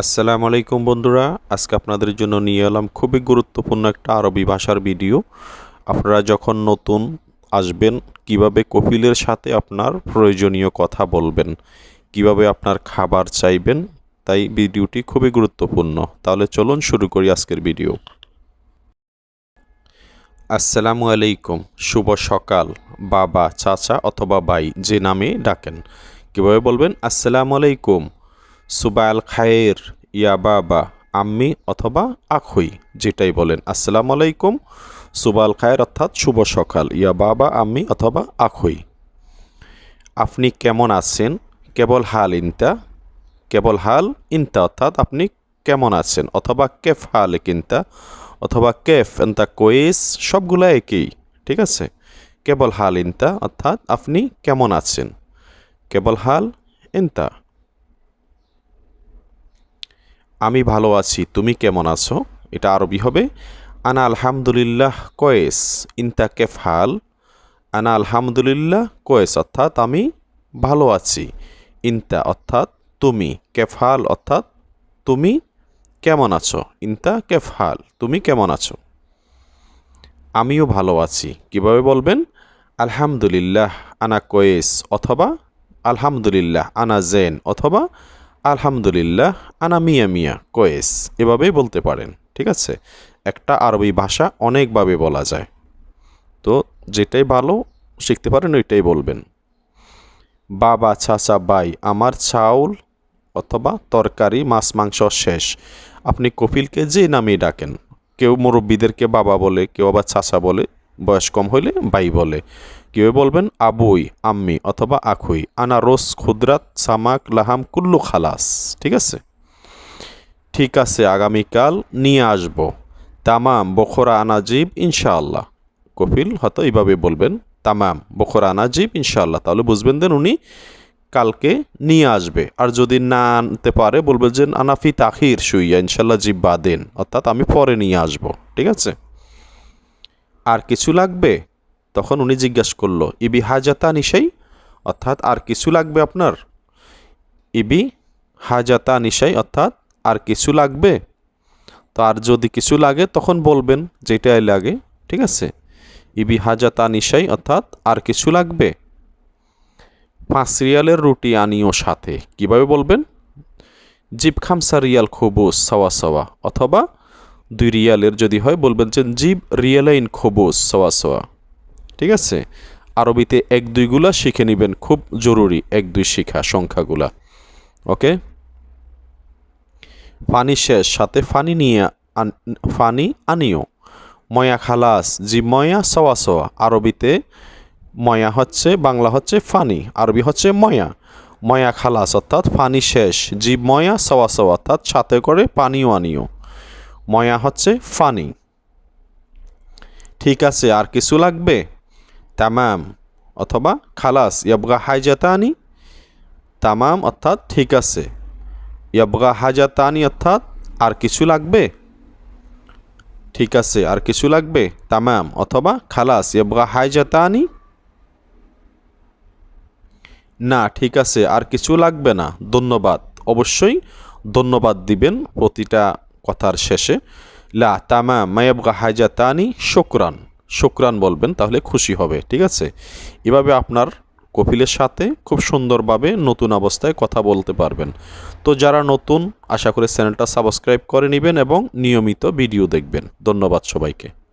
আসসালামু আলাইকুম বন্ধুরা, আজকে আপনাদের জন্য নিয়ে এলাম খুবই গুরুত্বপূর্ণ একটা আরবি ভাষার ভিডিও। আপনারা যখন নতুন আসবেন, কীভাবে কপিলের সাথে আপনার প্রয়োজনীয় কথা বলবেন, কীভাবে আপনার খাবার চাইবেন, তাই ভিডিওটি খুবই গুরুত্বপূর্ণ। তাহলে চলুন শুরু করি আজকের ভিডিও। আসসালামু আলাইকুম, শুভ সকাল, বাবা, চাচা অথবা ভাই যে নামে ডাকেন। কীভাবে বলবেন? আসসালামু আলাইকুম সুবাল খায়ের, ইয়া বাবা, আম্মি অথবা আখুই, যেটাই বলেন। আসসালামু আলাইকুম। সুবাল খায়ের অর্থাৎ শুভ সকাল, ইয়া বাবা, আম্মি অথবা আখুই। আপনি কেমন আছেন? কেবল হাল ইনতা? কেবল হাল ইনতা, অর্থাৎ আপনি কেমন আছেন? অথবা কেফ হাল কিনতা? অথবা কেফ, এন্তা, কোয়েস, সবগুলো একই, ঠিক আছে? কেবল হাল ইনতা, অর্থাৎ আপনি কেমন আছেন? কেবল হাল ইনতা? আমি ভালো আছি, তুমি কেমন আছো? এটা আরবি হবে, আনা আলহামদুলিল্লাহ কয়েস, ইনতা কেফ হাল আনা আলহামদুলিল্লাহ কয়েস, অর্থাৎ আমি ভালো আছি। ইনতা, অর্থাৎ তুমি কেফাল অর্থাৎ তুমি কেমন আছো? ইনতা কেফাল তুমি কেমন আছো? আমিও ভালো আছি। কীভাবে বলবেন? আলহামদুলিল্লাহ আনা কয়েস, অথবা আলহামদুলিল্লাহ আনা জেন, অথবা আলহামদুলিল্লাহ, আনা মিয়া মিয়া, কয়েস, এভাবেই বলতে পারেন, ঠিক আছে? একটা আরবি ভাষা অনেকভাবে বলা যায়। তো যেটাই ভালো শিখতে পারেন, ওইটাই বলবেন। বাবা, চাচা বাই আমার চাউল অথবা তরকারি, মাছ, মাংস শেষ। আপনি কপিলকে যে নামে ডাকেন, কেউ মুরব্বীদেরকে বাবা বলে, কেউ আবার চাচা বলে বয়স কম হইলে বাই বলে। কেউ বলবেন? আবুই, আম্মি অথবা আখুই। আনা রোস ক্ষুদ্রাত সামাক, লাহাম, কুল্লু খালাস। ঠিক আছে? ঠিক আছে, আগামীকাল নিয়ে আসব। তামাম, বখরা, আনাজিব, ইনশাআল্লাহ। কপিল হয়তো এইভাবে বলবেন। তামাম, বখরা, আনাজিব, ইনশাআল্লাহ। তাহলে বুঝবেন দেন উনি কালকে নিয়ে আসবে। আর যদি না আনতে পারে বলবে যে আনাফি তাখির শুইয়া ইনশাল্লাহ জিব বাদেন অর্থাৎ আমি পরে নিয়ে আসব। ঠিক আছে? আর কিছু লাগবে? তখন উনি জিজ্ঞাসা করল, ইবি হাজাতা নিশাই অর্থাৎ, আর কিছু লাগবে আপনার? ইবি হাজাতা নিশাই অর্থাৎ, আর কিছু লাগবে? তো আর যদি কিছু লাগে, তখন বলবেন যেটাই লাগে। ঠিক আছে? ইবি হাজাতা নিশাই অর্থাৎ, আর কিছু লাগবে? পাঁচ রিয়ালের রুটি আনিও সাথে। কীভাবে বলবেন? জিপ খামসা রিয়াল খবুস সওয়া সওয়া। অথবা দুই রিয়ালের যদি হয়, বলবেন যে জিব রিয়ালাইন খবুস সওয়া সওয়া ঠিক আছে? আরবিতে এক দুইগুলা শিখে নেবেন, খুব জরুরি এক দুই শিখা সংখ্যাগুলা। ওকে? পানি শেষ, সাথে ফানি নিয়ে ফানি আনিও। ময়া খালাস, জি ময়া সওয়া সওয়া আরবিতে ময়া হচ্ছে, বাংলা হচ্ছে ফানি, আরবি হচ্ছে ময়া। ময়া খালাস, অর্থাৎ ফানি শেষ, জি ময়া সওয়া সওয়া অর্থাৎ সাথে করে পানিও আনিও। ময়া হচ্ছে ফানি ঠিক আছে, আর কিছু লাগবে? তামাম, অথবা খালাস, ইয়াবগা হাইজাতানি? তামাম, অর্থাৎ ঠিক আছে। ইয়াবগা হাজাতানি অর্থাৎ আর কিছু লাগবে? ঠিক আছে, আর কিছু লাগবে? তামাম, অথবা খালাস, ইয়াবগা হাইজাতানি? না, ঠিক আছে, আর কিছু লাগবে না। ধন্যবাদ। অবশ্যই ধন্যবাদ দিবেন প্রতিটা কথার শেষে, লা তামা মায়াবগা হাজা তানি শুক্রান। শুক্রান বলবেন, তাহলে খুশি হবে, ঠিক আছে? এভাবে আপনার কপিলের সাথে খুব সুন্দরভাবে নতুন অবস্থায় কথা বলতে পারবেন। তো যারা নতুন, আশা করে চ্যানেলটা সাবস্ক্রাইব করে নেবেন এবং নিয়মিত ভিডিও দেখবেন। ধন্যবাদ সবাইকে।